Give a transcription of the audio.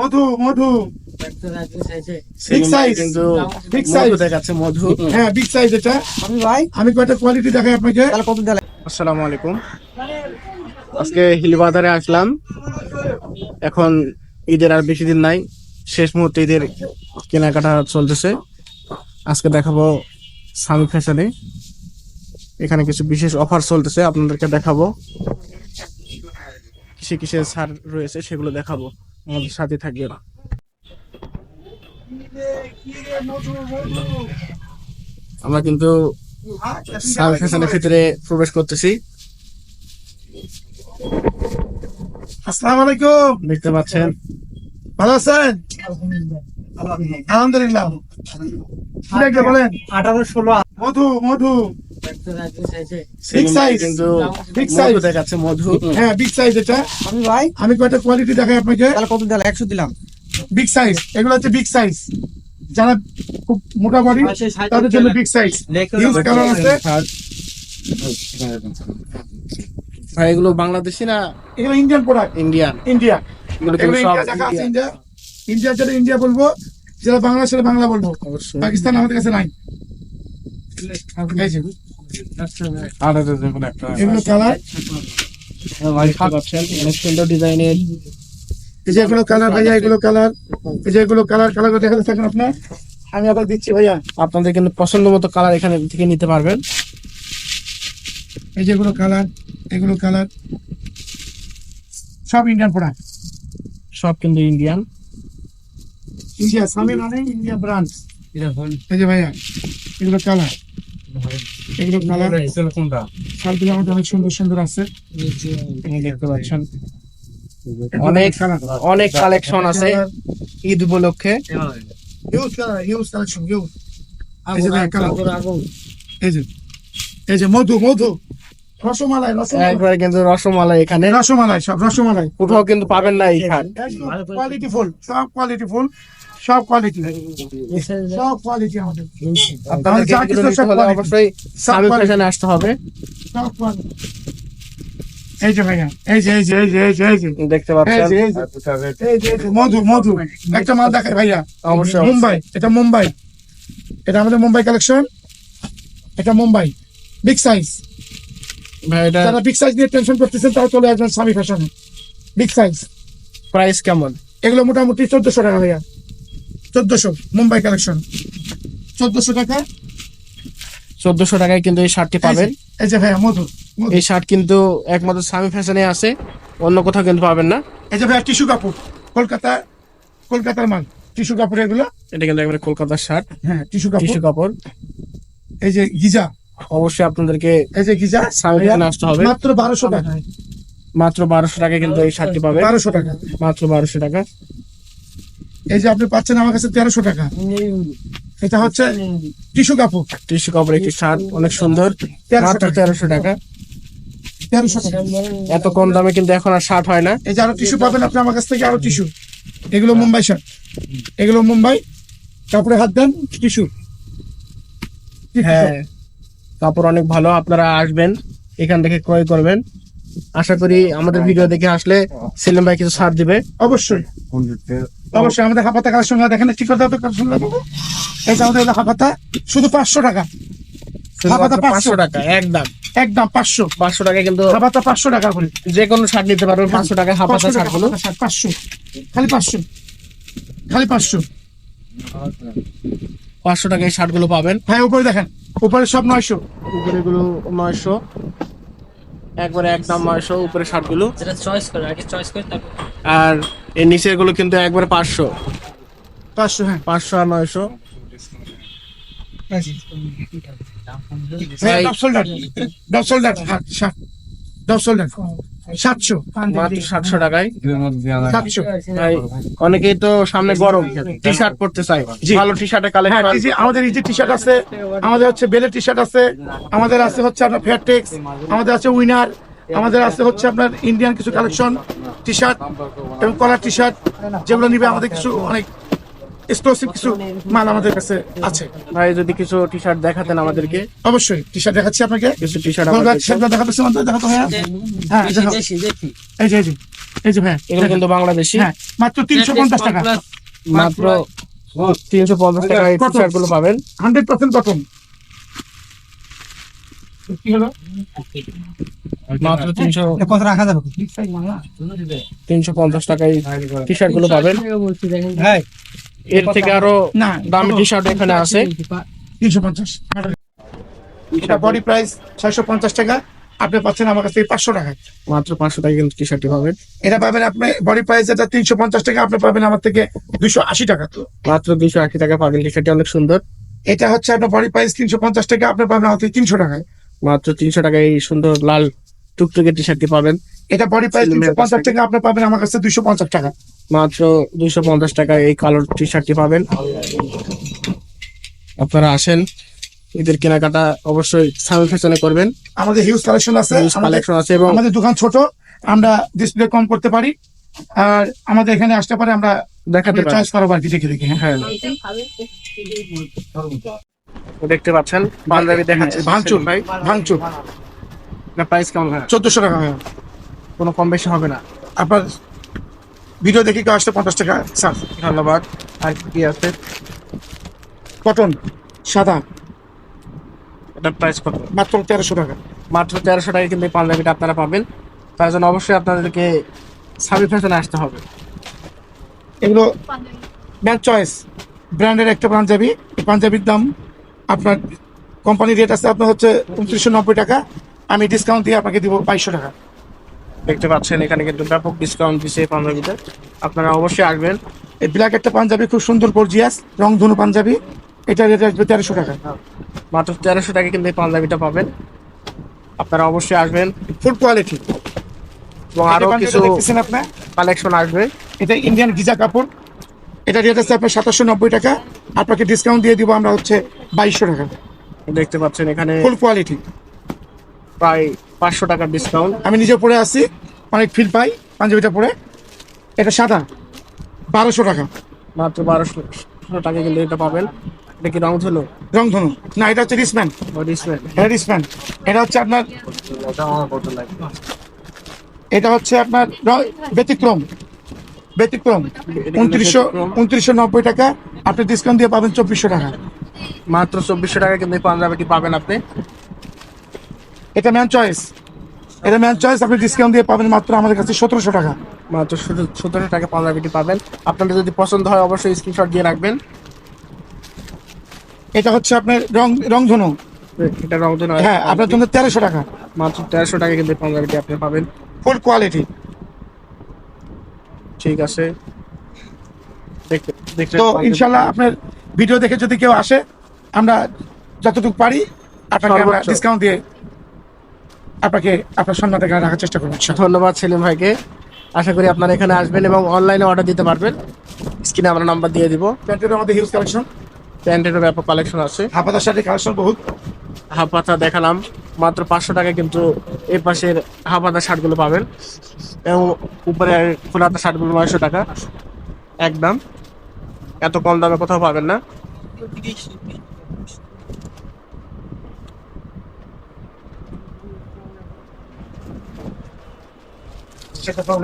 মধু মধু। কিন্তু Big মধু size। দেখাচ্ছে মধু। হ্যাঁ বিগ সাইজ এটা। আমি ভাই। আমি কয়টা কোয়ালিটি দেখাই আপনাকে। তাহলে কত আসসালামু আলাইকুম। আজকে হিলবাজারে আসলাম। এখন ঈদের আর বেশি দিন নাই। শেষ মুহূর্তে ঈদের কেনাকাটা চলতেছে। আজকে দেখাবো সামি ফ্যাশনে এখানে কিছু বিশেষ অফার চলতেছে আপনাদেরকে দেখাবো। কিসে কিসে ছাড় রয়েছে সেগুলো দেখাবো। আমাদের সাথে থাকবে আমরা কিন্তু ফ্যাশনের ভিতরে প্রবেশ করতেছি। আসসালামু আলাইকুম। দেখতে পাচ্ছেন। ভালো আছেন? আলহামদুলিল্লাহ। কি লাগবে বলেন? আঠারো ষোলো। মধু মধু। হ্যাঁ বিগ সাইজ এটা। আমি ভাই? আমি কয়টা কোয়ালিটি দেখাই আপনাকে? কত দিলে একশো দিলাম। বিগ সাইজ এগুলো হচ্ছে বিগ সাইজ যারা খুব মোটা বডি তাদের জন্য বিগ সাইজ আছে? ভাই এগুলো বাংলাদেশি না? এগুলো Indian product Indian India India দেখা আছে ইন্ডিয়া ইন্ডিয়া যেটা ইন্ডিয়া বলব যেটা বাংলাদেশের বাংলা বলব। পাকিস্তান আমাদের কাছে নাই। যে, এগুলো কালার সুন্দর ডিজাইনের এই যে এগুলো কালার ভাইয়া এগুলো কালার এই যে এগুলো কালার কালার আপনার? আমি আবার দিচ্ছি ভাইয়া। আপনাদের কিন্তু পছন্দ মতো কালার এখানে থেকে নিতে পারবেন। এই যে এগুলো কালার এগুলো কালার সব ইন্ডিয়ান প্রোডাক্ট সব কিন্তু ইন্ডিয়ান ইন্ডিয়া সামি মানে ইন্ডিয়া ব্রান্ড এই যে ভাইয়া এগুলো কালার এগুলো কালার শালগুলো আমাদের অনেক সুন্দর সুন্দর আছে। দেখতে পাচ্ছেন। অনেক অনেক কালেকশন আছে। ঈদ উপলক্ষে। হিউজ হিউজ কালেকশন হিউজ এই যে এই যে মধু মধু। রসমালাই রসমালাই। কিন্তু রসমালাই এখানে। রসমালাই সব রসমালাই। কোথাও কিন্তু পাবেন না এইখান কোয়ালিটি ফুল সব কোয়ালিটি ফুল সব কোয়ালিটি সব কোয়ালিটি আমাদের। আপনাদের যা কিছু সব অবশ্যই ফ্যাশনে আসতে হবে। সব। এই যে ভাইয়া এই যে এই যে এই যে এই যে এই যে। দেখতে পাচ্ছেন? এই যে, এই যে, এই যে, মধু মধু। একটা মাল দেখাই ভাইয়া। অবশ্যই মুম্বাই এটা মুম্বাই। এটা আমাদের মুম্বাই কালেকশন এটা মুম্বাই। বিগ সাইজ ভাই যারা বিগ সাইজ নিয়ে টেনশন করতেছেন তারা চলে আসবেন স্বামী ফ্যাশনে বিগ সাইজ প্রাইস কেমন? এগুলো মোটামুটি চোদ্দশো টাকা ভাইয়া। চোদ্দশো মুম্বাই কালেকশন। চোদ্দশো টাকা। চোদ্দশো টাকায় কিন্তু এই শার্টটি পাবেন। এই যে ভাইয়া মধু। এই শার্ট কিন্তু একমাত্র সামি ফ্যাশনে আছে অন্য কোথাও কিন্তু পাবেন না। এই যে ভাইয়া টিস্যু কাপড় কলকাতা কলকাতার মাল টিস্যু কাপড় এগুলো। এটা কিন্তু একবারে কলকাতার শার্ট। হ্যাঁ টিস্যু কাপড়। টিস্যু কাপড়। এই যে গিজা। অবশ্যই আপনাদেরকে এই যে গিজা সামি ফ্যাশনে আসতে হবে। মাত্র বারোশো টাকা। মাত্র বারোশো টাকায় কিন্তু এই শার্টটি পাবেন। বারোশো টাকা। মাত্র বারোশো টাকা। এই যে আপনি পাচ্ছেন আমার কাছে তেরোশো টাকা। এটা হচ্ছে টিস্যু কাপড়। টিস্যু কাপড় একটি শার্ট অনেক সুন্দর। তেরোশো মাত্র টাকা। তেরোশো টাকা। তেরোশো টাকা। এত কম দামে কিন্তু এখন আর শার্ট হয় না। এই যে আরও টিস্যু পাবেন আপনি আমার কাছ থেকে আরও টিস্যু। এগুলো মুম্বাই শার্ট। এগুলো মুম্বাই। কাপড়ে হাত দেন টিস্যু। হ্যাঁ। কাপড় অনেক ভালো আপনারা আসবেন এখান থেকে ক্রয় করবেন। আশা করি আমাদের ভিডিও দেখে আসলে সেলিম ভাই কিছু ছাড় দিবে। অবশ্যই। অবশ্যই আমাদের হাপাতা কালেকশন দেখেন ঠিক কথা কালেকশন এটা আমাদের হলো হাপাতা শুধু পাঁচশো টাকা। হাপাতা পাঁচশো টাকা একদম। একদম পাঁচশো। পাঁচশো টাকা কিন্তু হাপাতা পাঁচশো টাকা করে। যে কোনো শার্ট নিতে পারবেন পাঁচশো টাকা হাফাতা শার্ট শার্ট, পাঁচশো। খালি পাঁচশো। খালি পাঁচশো। পাঁচশো টাকা এই শার্টগুলো পাবেন। হ্যাঁ উপরে দেখেন। উপরে সব নয়শো। উপরে গুলো নয়শো। একবারে একদম নয়শো উপরে শার্টগুলো যেটা চয়েস করে আগে চয়েস করে তারপর। আর এই নিচেরগুলো কিন্তু একবারে পাঁচশো। পাঁচশো হ্যাঁ। পাঁচশো আর নয়শো। হ্যাঁ হ্যাঁ শার্ট অনেকেই তো সামনে গরম। টি শার্ট পরতে চাই। ভালো টি শার্টের হ্যাঁ কালেকশন এই যে আমাদের এই যে টি শার্ট আছে আমাদের হচ্ছে বেলের টি শার্ট আছে আমাদের আছে হচ্ছে আপনার ফেয়ারটেক্স আমাদের আছে উইনার আমাদের আছে হচ্ছে আপনার ইন্ডিয়ান কিছু কালেকশন টি শার্ট এবং কলার টি শার্ট যেগুলো নিবে আমাদের কিছু অনেক এক্সক্লুসিভ কিছু মাল আমাদের কাছে আছে। ভাই যদি কিছু টি শার্ট দেখাতেন আমাদেরকে। অবশ্যই টি শার্ট দেখাচ্ছি আপনাকে। কিছু টি শার্ট কলকাতা সেগুলো দেখাতে সময় দেখাতে হয় হ্যাঁ এই যে এই যে এই যে ভাই এগুলো কিন্তু বাংলাদেশি। হ্যাঁ মাত্র তিনশো পঞ্চাশ টাকা। মাত্র তিনশো পঞ্চাশ টাকা এই টি শার্টগুলো পাবেন। Hundred percent cotton. কি হলো? মাত্র তিনশো কত রাখা যাবে? তিনশো পঞ্চাশ টাকায় টি শার্টগুলো পাবেন। এর থেকে আরও দামি টি শার্ট এখানে আছে। তিনশো পঞ্চাশ। এটা বডি প্রাইস ছয়শো পঞ্চাশ টাকা। আপনি পাচ্ছেন আমার কাছ থেকে পাঁচশো টাকা। মাত্র পাঁচশো টাকা কিন্তু টি শার্টটি পাবেন। এটা পাবেন আপনি বডি প্রাইস এটা তিনশো পঞ্চাশ টাকা আপনি পাবেন আমার থেকে দুশো আশি টাকা তো। মাত্র দুইশো আশি টাকা পাবেন টি শার্টটি অনেক সুন্দর। এটা হচ্ছে আপনার বডি প্রাইস তিনশো পঞ্চাশ টাকা আপনি পাবেন আমার থেকে তিনশো টাকায়। মাত্র তিনশো টাকায় এই সুন্দর লাল টুকটুকে টি শার্টটি পাবেন। এটা বডি প্রাইস তিনশো পঞ্চাশ টাকা আপনি পাবেন আমার কাছে দুইশো পঞ্চাশ টাকা। মাত্র দুইশো পঞ্চাশ টাকায় এই কালো টি শার্টটি পাবেন। আপনারা আসেন ঈদের কেনাকাটা অবশ্যই সামনে ফ্যাশনে করবেন। আমাদের হিউজ কালেকশন আছে কালেকশন আছে এবং আমাদের দোকান ছোট আমরা ডিসপ্লে কম করতে পারি। আর আমাদের এখানে আসতে পারে আমরা দেখাতে চয়েস করাবো আর কি দেখে দেখে হ্যাঁ। দেখতে পাচ্ছেন। পাঞ্জাবি দেখাচ্ছে। ভাঙচুর ভাই ভাঙচুর। প্রাইস কেমন হয় চোদ্দশো টাকা হয় কোনো কম বেশি হবে না। আপনার ভিডিও দেখে কেউ আসতে পঞ্চাশ টাকা স্যার। ধন্যবাদ। আর কি আছে? কটন সাদা। এটার প্রাইস কত? মাত্র তেরোশো টাকা। মাত্র তেরোশো টাকায় কিন্তু এই পাঞ্জাবিটা আপনারা পাবেন। তার জন্য অবশ্যই আপনাদেরকে সাবি ফ্যাশনে আসতে হবে। এগুলো ব্যান্ড চয়েস ব্র্যান্ডের একটা পাঞ্জাবি। পাঞ্জাবির দাম আপনার কোম্পানি রেট আছে আপনার হচ্ছে উনত্রিশশো নব্বই টাকা। আমি ডিসকাউন্ট দিয়ে আপনাকে দিব বাইশশো টাকা। দেখতে পাচ্ছেন এখানে কিন্তু ব্যাপক ডিসকাউন্ট দিচ্ছে পাঞ্জাবিতে। আপনারা অবশ্যই আসবেন। এই ব্ল্যাক একটা পাঞ্জাবি খুব সুন্দর গর্জিয়াস রংধনু পাঞ্জাবি। এটা রেট আসবে তেরোশো টাকা। মাত্র তেরোশো টাকা কিন্তু এই পাঞ্জাবিটা পাবেন। আপনারা অবশ্যই আসবেন। ফুল কোয়ালিটি এবং আরও কিছু দেখতেছেন আপনার কালেকশন আসবে। এটা ইন্ডিয়ান গিজা কাপড়। এটা রেট আছে আপনার সাতাশশো নব্বই টাকা। আপনাকে ডিসকাউন্ট দিয়ে দিব আমরা হচ্ছে বাইশশো টাকা। দেখতে পাচ্ছেন এখানে ফুল কোয়ালিটি প্রায় পাঁচশো টাকার ডিসকাউন্ট আমি নিজে পরে আসি অনেক ফিল পাই পাঞ্জাবিটা পরে। এটা সাদা বারোশো টাকা। মাত্র বারোশো টাকা কিন্তু এটা পাবেন। এটা কি রং ধনু। রংধনু না এটা হচ্ছে রিসম্যান এটা রিসম্যান এটা হচ্ছে আপনার এটা হচ্ছে আপনার ব্যতিক্রম। ব্যতিক্রম। উনত্রিশশো উনত্রিশশো নব্বই টাকা। আপনি ডিসকাউন্ট দিয়ে পাবেন চব্বিশশো টাকা। মাত্র চব্বিশশো টাকা কিন্তু পাঞ্জাবিটি পাবেন আপনি? এটা ম্যান চয়েস এটা ম্যান চয়েস আপনি ডিসকাউন্ট দিয়ে পাবেন মাত্র আমাদের কাছে সতেরোশো টাকা। মাত্র সতেরোশো টাকা পাঞ্জাবিটি পাবেন। আপনাদের যদি পছন্দ হয় অবশ্যই স্ক্রিনশট দিয়ে রাখবেন। এটা হচ্ছে আপনার রং রংধনু। এটা রং ধনু হ্যাঁ আপনার জন্য তেরোশো টাকা। মাত্র তেরোশো টাকা কিন্তু পাঞ্জাবিটি আপনি পাবেন। ফুল কোয়ালিটি ঠিক আছে। তো ইনশাল্লাহ আপনার ভিডিও দেখে যদি কেউ আসে আমরা যতটুকু পারি আপনাকে আমরা ডিসকাউন্ট দিয়ে আপনাকে আপনার সম্মানটা রাখার চেষ্টা করব ধন্যবাদ সেলিম ভাইকে। আশা করি আপনারা এখানে আসবেন এবং অনলাইনে অর্ডার দিতে পারবেন। স্ক্রিনে আমরা নাম্বার দিয়ে দিব। প্যান্টের আমাদের হিউজ কালেকশন প্যান্টেরও ব্যাপক কালেকশন আছে। হাফাতার সাথে কালেকশন বহুত। হাফ পাতা দেখালাম। মাত্র পাঁচশো টাকা কিন্তু এই পাশের হাফ পাতা শার্টগুলো পাবেন। এবং উপরে ফুল হাতা শার্টগুলো নয়শো টাকা। একদম। এত কম দামে কোথাও পাবেন না? সেটা তো